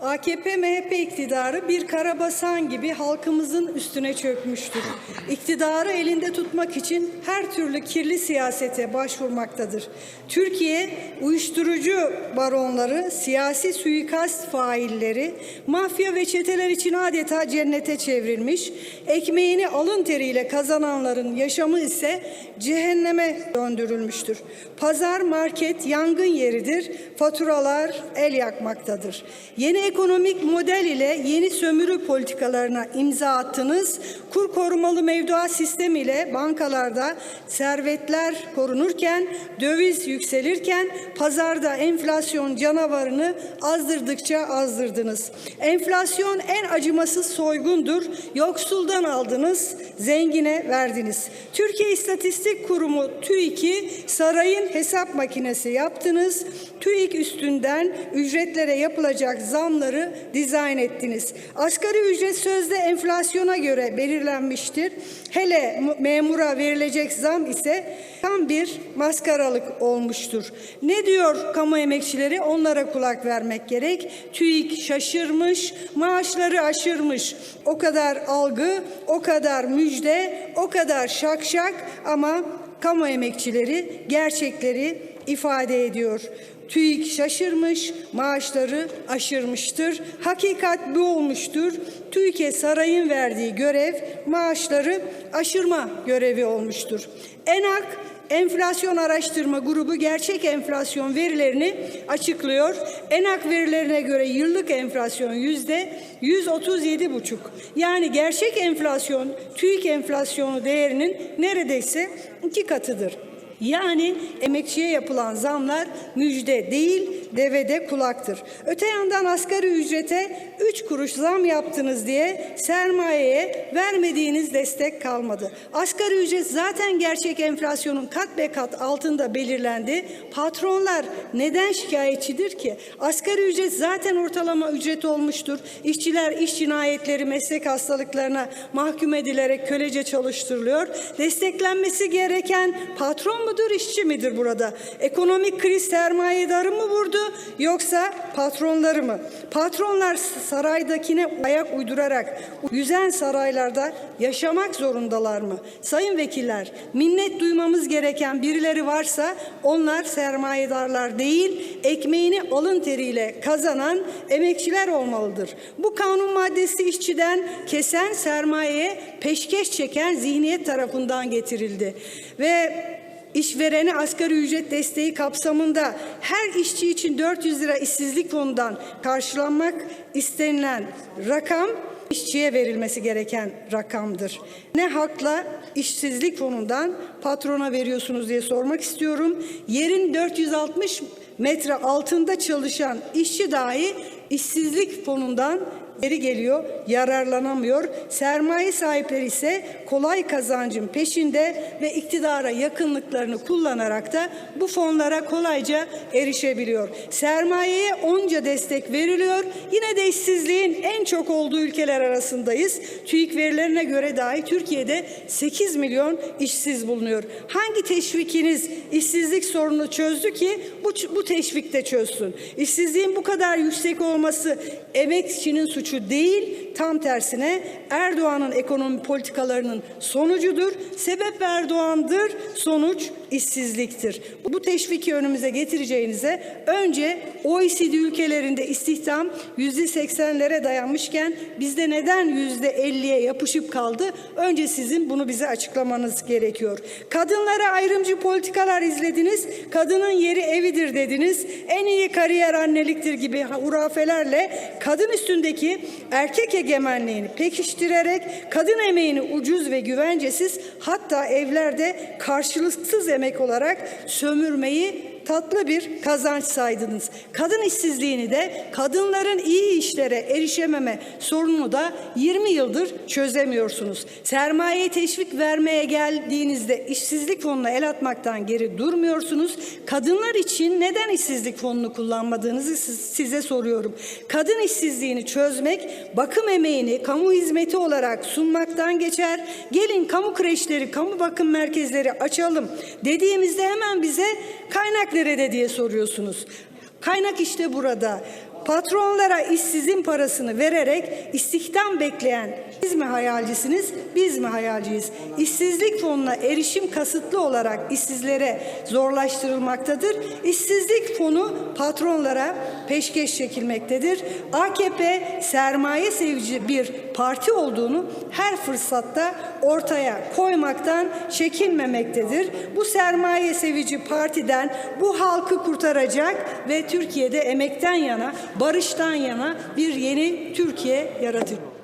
AKP-MHP iktidarı bir karabasan gibi halkımızın üstüne çökmüştür. İktidarı elinde tutmak için her türlü kirli siyasete başvurmaktadır. Türkiye, uyuşturucu baronları, siyasi suikast failleri, mafya ve çeteler için adeta cennete çevrilmiş, ekmeğini alın teriyle kazananların yaşamı ise cehenneme döndürülmüştür. Pazar, market yangın yeridir, faturalar el yakmaktadır. Yeni ekonomik model ile yeni sömürü politikalarına imza attınız. Kur korumalı mevduat sistemi ile bankalarda servetler korunurken, döviz yükselirken pazarda enflasyon canavarını azdırdıkça azdırdınız. Enflasyon en acımasız soygundur. Yoksuldan aldınız, zengine verdiniz. Türkiye İstatistik Kurumu TÜİK'i sarayın hesap makinesi yaptınız. TÜİK üstünden ücretlere yapılacak zamları dizayn ettiniz. Asgari ücret sözde enflasyona göre belirlenmiştir. Hele mu- memura verilecek zam ise tam bir maskaralık olmuştur. Ne diyor kamu emekçileri? Onlara kulak vermek gerek. TÜİK şaşırmış, maaşları aşırmış. O kadar algı, o kadar müjde, o kadar şakşak ama kamu emekçileri gerçekleri ifade ediyor. TÜİK şaşırmış, maaşları aşırmıştır. Hakikat bu olmuştur. TÜİK'e sarayın verdiği görev maaşları aşırma görevi olmuştur. ENAK Enflasyon Araştırma Grubu gerçek enflasyon verilerini açıklıyor. ENAK verilerine göre yıllık enflasyon yüzde 137,5. Yani gerçek enflasyon TÜİK enflasyonu değerinin neredeyse iki katıdır. Yani emekçiye yapılan zamlar müjde değil, devede kulaktır. Öte yandan asgari ücrete 3 kuruş zam yaptınız diye sermayeye vermediğiniz destek kalmadı. Asgari ücret zaten gerçek enflasyonun kat be kat altında belirlendi. Patronlar neden şikayetçidir ki? Asgari ücret zaten ortalama ücret olmuştur. İşçiler iş cinayetleri, meslek hastalıklarına mahkum edilerek kölece çalıştırılıyor. Desteklenmesi gereken patron mudur, işçi midir burada? Ekonomik kriz sermayedarı mı vurdu yoksa patronları mı? Patronlar saraydakine ayak uydurarak yüzen saraylarda yaşamak zorundalar mı? Sayın vekiller, minnet duymamız gereken birileri varsa onlar sermayedarlar değil, ekmeğini alın teriyle kazanan emekçiler olmalıdır. Bu kanun maddesi işçiden kesen sermayeye peşkeş çeken zihniyet tarafından getirildi. Ve İşverene asgari ücret desteği kapsamında her işçi için 400 lira işsizlik fonundan karşılanmak istenilen rakam işçiye verilmesi gereken rakamdır. Ne hakla işsizlik fonundan patrona veriyorsunuz diye sormak istiyorum. Yerin 460 metre altında çalışan işçi dahi işsizlik fonundan geri geliyor, yararlanamıyor. Sermaye sahipleri ise kolay kazancın peşinde ve iktidara yakınlıklarını kullanarak da bu fonlara kolayca erişebiliyor. Sermayeye onca destek veriliyor. Yine de işsizliğin en çok olduğu ülkeler arasındayız. TÜİK verilerine göre dahi Türkiye'de 8 milyon işsiz bulunuyor. Hangi teşvikiniz işsizlik sorununu çözdü ki bu, bu teşvik de çözsün? İşsizliğin bu kadar yüksek olması emekçinin suçu değil, tam tersine Erdoğan'ın ekonomi politikalarının sonucudur. Sebep Erdoğan'dır, sonuç işsizliktir. Bu teşviki önümüze getireceğinize önce OECD ülkelerinde istihdam yüzde seksenlere dayanmışken bizde neden yüzde elliye yapışıp kaldı? Önce sizin bunu bize açıklamanız gerekiyor. Kadınlara ayrımcı politikalar izlediniz. Kadının yeri evidir dediniz. En iyi kariyer anneliktir gibi hurafelerle kadın üstündeki erkek egemenliğini pekiştirerek kadın emeğini ucuz ve güvencesiz hatta evlerde karşılıksız emek olarak sömürmeyi tatlı bir kazanç saydınız. Kadın işsizliğini de kadınların iyi işlere erişememe sorununu da 20 yıldır çözemiyorsunuz. Sermaye teşvik vermeye geldiğinizde işsizlik fonuna el atmaktan geri durmuyorsunuz. Kadınlar için neden işsizlik fonunu kullanmadığınızı siz- size soruyorum. Kadın işsizliğini çözmek bakım emeğini kamu hizmeti olarak sunmaktan geçer. Gelin kamu kreşleri, kamu bakım merkezleri açalım dediğimizde hemen bize kaynak nerede diye soruyorsunuz. Kaynak işte burada. Patronlara işsizin parasını vererek istihdam bekleyen biz mi hayalcisiniz, biz mi hayalciyiz? İşsizlik fonuna erişim kasıtlı olarak işsizlere zorlaştırılmaktadır. İşsizlik fonu patronlara peşkeş çekilmektedir. AKP sermaye sevici bir parti olduğunu her fırsatta ortaya koymaktan çekinmemektedir. Bu sermaye sevici partiden bu halkı kurtaracak ve Türkiye'de emekten yana, barıştan yana bir yeni Türkiye yaratacak.